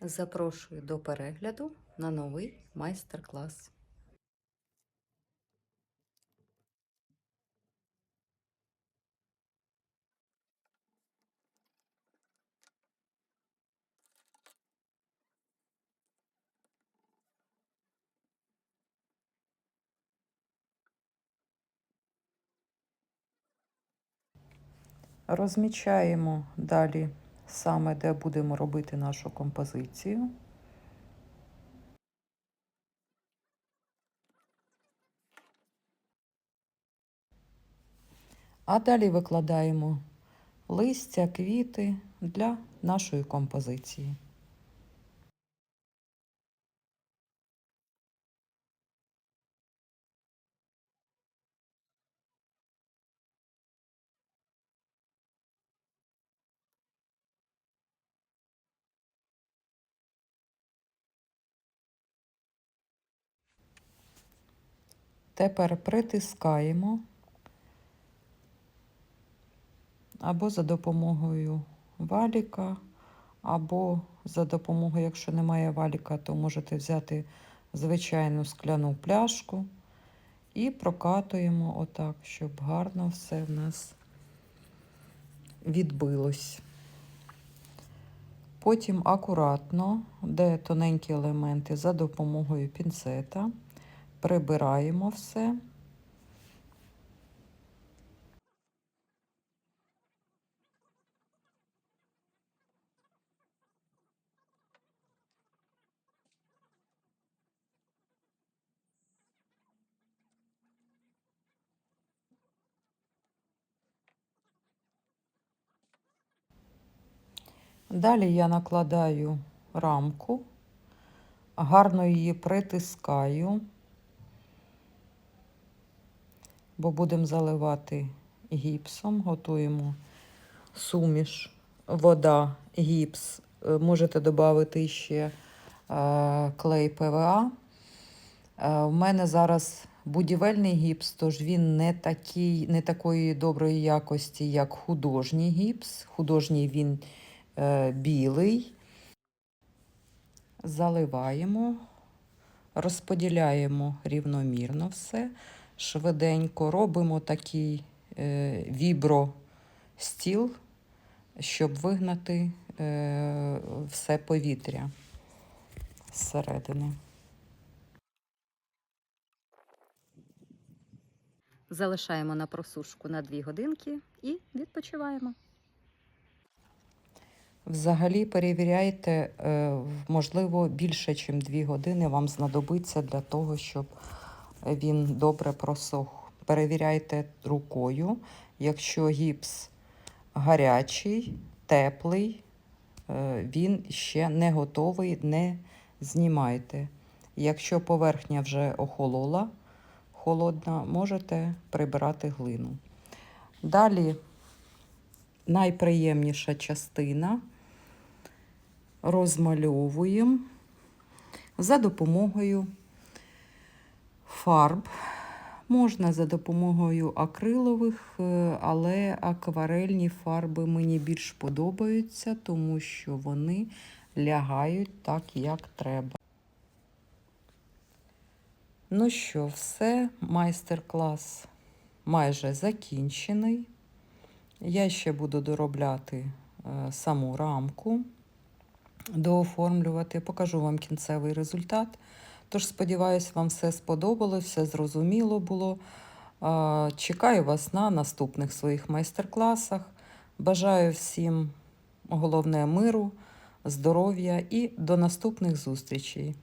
Запрошую до перегляду на новий майстер-клас. Розмічаємо далі саме, де будемо робити нашу композицію. А далі викладаємо листя, квіти для нашої композиції. Тепер притискаємо або за допомогою валіка, або за допомогою, якщо немає валіка, то можете взяти звичайну скляну пляшку і прокатуємо отак, щоб гарно все в нас відбилось. Потім акуратно, де тоненькі елементи, за допомогою пінцета прибираємо все. Далі я накладаю рамку, гарно її притискаю, бо будемо заливати гіпсом, готуємо суміш, вода, гіпс. Е, Можете додати ще е, клей ПВА. Е, У мене зараз будівельний гіпс, тож він не, такий, не такої доброї якості, як художній гіпс. Художній він е, білий. Заливаємо, розподіляємо рівномірно все, швиденько робимо такий е, вібростіл, щоб вигнати е, все повітря зсередини. Залишаємо на просушку на 2 годинки і відпочиваємо. Взагалі перевіряйте, е, можливо, більше, ніж 2 години вам знадобиться для того, щоб він добре просох. Перевіряйте рукою. Якщо гіпс гарячий, теплий, е, він ще не готовий, не знімайте. Якщо поверхня вже охолола, холодна, можете прибирати глину. Далі найприємніша частина розмальовуємо за допомогою фарб. Можна за допомогою акрилових, е, але акварельні фарби мені більш подобаються, тому що вони лягають так, як треба. Ну що, все, майстер-клас майже закінчений. Я ще буду доробляти е, саму рамку, дооформлювати, покажу вам кінцевий результат. Тож, сподіваюся, вам все сподобалось, все зрозуміло було. Чекаю вас на наступних своїх майстер-класах. Бажаю всім головне миру, здоров'я і до наступних зустрічей.